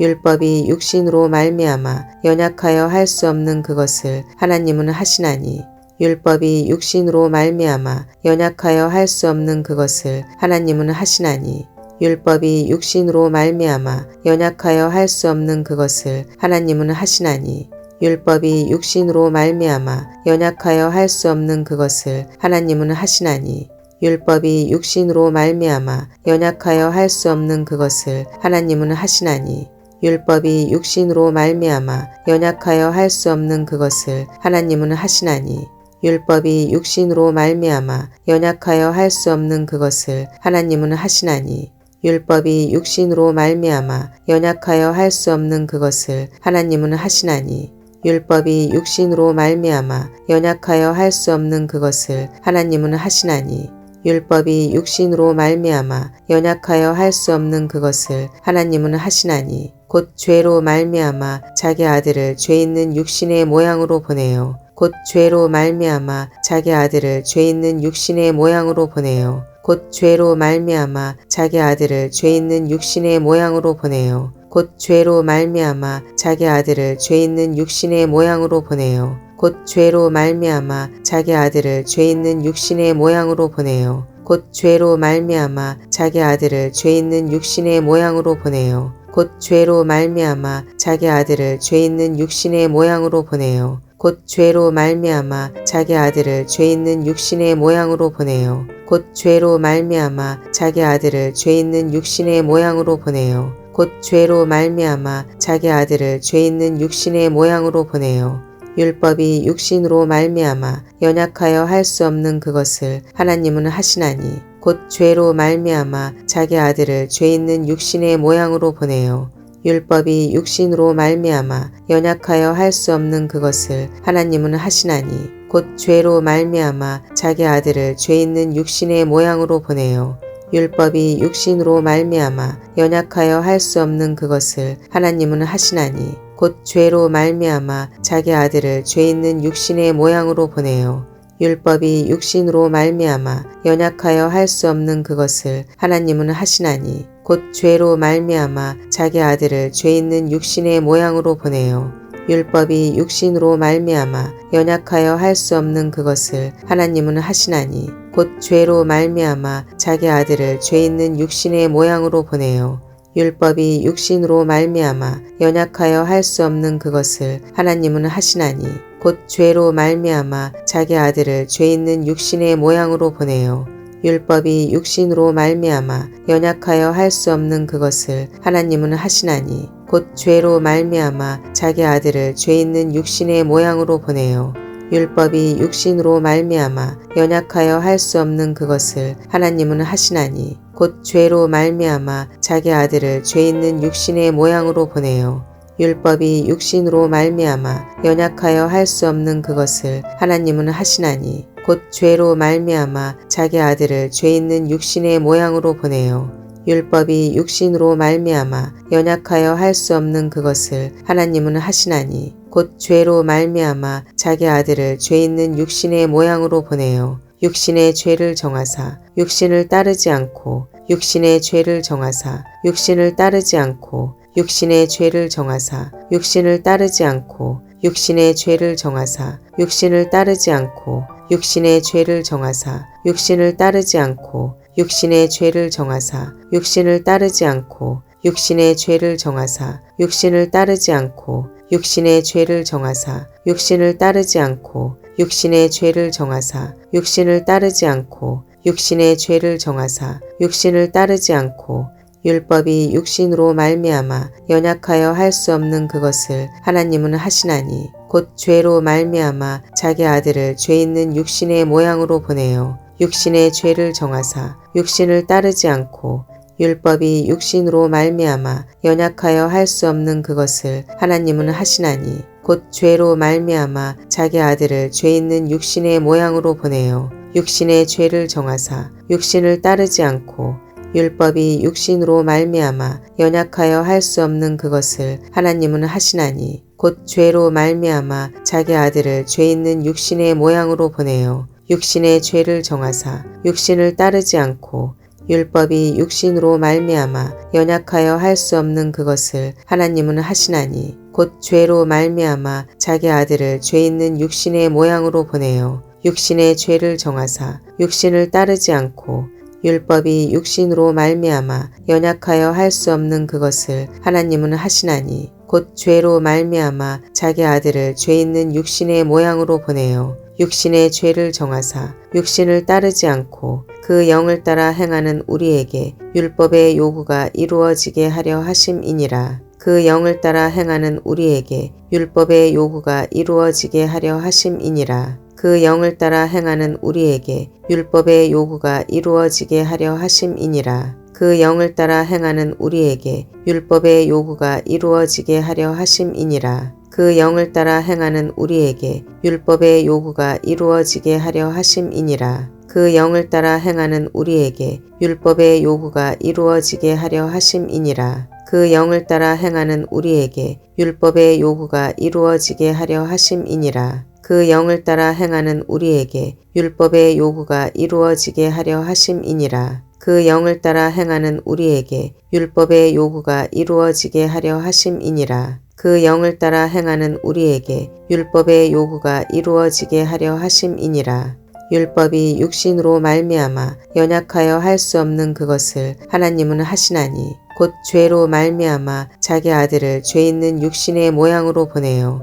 율법이 육신으로 말미암아 연약하여 할 수 없는 그것을 하나님은 하시나니 율법이 육신으로 말미암아 연약하여 할 수 없는 그것을 하나님은 하시나니 율법이 육신으로 말미암아 연약하여 할 수 없는 그것을 하나님은 하시나니 율법이 육신으로 말미암아 연약하여 할 수 없는 그것을 하나님은 하시나니 율법이 육신으로 말미암아 연약하여 할 수 없는 그것을 하나님은 하시나니 율법이 육신으로 말미암아 연약하여 할 수 없는 그것을 하나님은 하시나니 율법이 육신으로 말미암아 연약하여 할 수 없는 그것을 하나님은 하시나니 율법이 육신으로 말미암아 연약하여 할 수 없는 그것을 하나님은 하시나니 율법이 육신으로 말미암아 연약하여 할 수 없는 그것을 하나님은 하시나니 율법이 육신으로 말미암아 연약하여 할 수 없는 그것을 하나님은 하시나니 곧 죄로 말미암아 자기 아들을 죄 있는 육신의 모양으로 보내요. 곧 죄로 말미암아 자기 아들을 죄 있는 육신의 모양으로 보내요. 곧 죄로 말미암아 자기 아들을 죄 있는 육신의 모양으로 보내요. 곧 죄로 말미암아 자기 아들을 죄 있는 육신의 모양으로 보내요. 곧 죄로 말미암아 자기 아들을 죄 있는 육신의 모양으로 보내요. 곧 죄로 말미암아 자기 아들을 죄 있는 육신의 모양으로 보내요. 곧 죄로 말미암아 자기 아들을 죄 있는 육신의 모양으로 보내요. 곧 죄로 말미암아 자기 아들을 죄 있는 육신의 모양으로 보내요. 곧 죄로 말미암아 자기 아들을 죄 있는 육신의 모양으로 보내요. 곧 죄로 말미암아 자기 아들을 죄 있는 육신의 모양으로 보내요. 율법이 육신으로 말미암아 연약하여 할 수 없는 그것을 하나님은 하시나니 곧 죄로 말미암아 자기 아들을 죄 있는 육신의 모양으로 보내요. 율법이 육신으로 말미암아 연약하여 할 수 없는 그것을 하나님은 하시나니 곧 죄로 말미암아 자기 아들을 죄 있는 육신의 모양으로 보내요. 율법이 육신으로 말미암아 연약하여 할 수 없는 그것을 하나님은 하시나니 곧 죄로 말미암아 자기 아들을 죄 있는 육신의 모양으로 보내요. 율법이 육신으로 말미암아 연약하여 할 수 없는 그것을 하나님은 하시나니 곧 죄로 말미암아 자기 아들을 죄 있는 육신의 모양으로 보내요. 율법이 육신으로 말미암아 연약하여 할 수 없는 그것을 하나님은 하시나니 곧 죄로 말미암아 자기 아들을 죄 있는 육신의 모양으로 보내요. 율법이 육신으로 말미암아 연약하여 할 수 없는 그것을 하나님은 하시나니 곧 죄로 말미암아 자기 아들을 죄 있는 육신의 모양으로 보내요. 율법이 육신으로 말미암아 연약하여 할 수 없는 그것을 하나님은 하시나니 곧 죄로 말미암아 자기 아들을 죄 있는 육신의 모양으로 보내요. 율법이 육신으로 말미암아 연약하여 할 수 없는 그것을 하나님은 하시나니 곧 죄로 말미암아 자기 아들을 죄 있는 육신의 모양으로 보내요. 율법이 육신으로 말미암아 연약하여 할 수 없는 그것을 하나님은 하시나니 곧 죄로 말미암아 자기 아들을 죄 있는 육신의 모양으로 보내요. 율법이 육신으로 말미암아 연약하여 할 수 없는 그것을 하나님은 하시나니 곧 죄로 말미암아 자기 아들을 죄 있는 육신의 모양으로 보내요. 육신의 죄를 정하사 육신을 따르지 않고 육신의 죄를 정하사 육신을 따르지 않고 육신의 죄를 정하사 육신을 따르지 않고 육신의 죄를 정하사 육신을 따르지 않고 육신의 죄를 정하사 육신을 따르지 않고 육신의 죄를 정하사 육신을 따르지 않고 육신의 죄를 정하사 육신을 따르지 않고 육신의 죄를 정하사 육신을 따르지 않고 육신의 죄를 정하사 육신을 따르지 않고 육신의 죄를 정하사 육신을 따르지 않고 율법이 육신으로 말미암아 연약하여 할 수 없는 그것을 하나님은 하시나니 곧 죄로 말미암아 자기 아들을 죄 있는 육신의 모양으로 보내요. 육신의 죄를 정하사 육신을 따르지 않고 율법이 육신으로 말미암아 연약하여 할 수 없는 그것을 하나님은 하시나니 곧 죄로 말미암아 자기 아들을 죄 있는 육신의 모양으로 보내어 육신의 죄를 정하사 육신을 따르지 않고 율법이 육신으로 말미암아 연약하여 할 수 없는 그것을 하나님은 하시나니 곧 죄로 말미암아 자기 아들을 죄 있는 육신의 모양으로 보내어 육신의 죄를 정하사 육신을 따르지 않고 율법이 육신으로 말미암아 연약하여 할 수 없는 그것을 하나님은 하시나니 곧 죄로 말미암아 자기 아들을 죄 있는 육신의 모양으로 보내어 육신의 죄를 정하사 육신을 따르지 않고 율법이 육신으로 말미암아 연약하여 할 수 없는 그것을 하나님은 하시나니 곧 죄로 말미암아 자기 아들을 죄 있는 육신의 모양으로 보내어 육신의 죄를 정하사 육신을 따르지 않고 그 영을 따라 행하는 우리에게 율법의 요구가 이루어지게 하려 하심이니라. 그 영을 따라 행하는 우리에게 율법의 요구가 이루어지게 하려 하심이니라. 그 영을 따라 행하는 우리에게 율법의 요구가 이루어지게 하려 하심이니라. 그 영을 따라 행하는 우리에게 율법의 요구가 이루어지게 하려 하심이니라. 그 영을 따라 행하는 우리에게 율법의 요구가 이루어지게 하려 하심이니라. 그 영을 따라 행하는 우리에게 율법의 요구가 이루어지게 하려 하심이니라. 그 영을 따라 행하는 우리에게 율법의 요구가 이루어지게 하려 하심이니라. 그 영을 따라 행하는 우리에게 율법의 요구가 이루어지게 하려 하심이니라. 그 영을 따라 행하는 우리에게 율법의 요구가 이루어지게 하려 하심이니라. 그 영을 따라 행하는 우리에게 율법의 요구가 이루어지게 하려 하심이니라. 율법이 육신으로 말미암아 연약하여 할 수 없는 그것을 하나님은 하시나니 곧 죄로 말미암아 자기 아들을 죄 있는 육신의 모양으로 보내어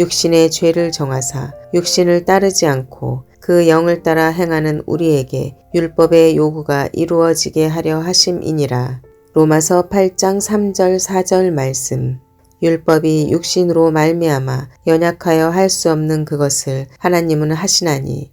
육신의 죄를 정하사 육신을 따르지 않고 그 영을 따라 행하는 우리에게 율법의 요구가 이루어지게 하려 하심이니라. 로마서 8장 3절 4절 말씀 율법이 육신으로 말미암아 연약하여 할 수 없는 그것을 하나님은 하시나니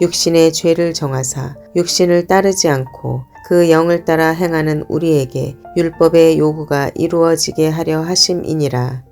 육신의 죄를 정하사 육신을 따르지 않고 그 영을 따라 행하는 우리에게 율법의 요구가 이루어지게 하려 하심이니라.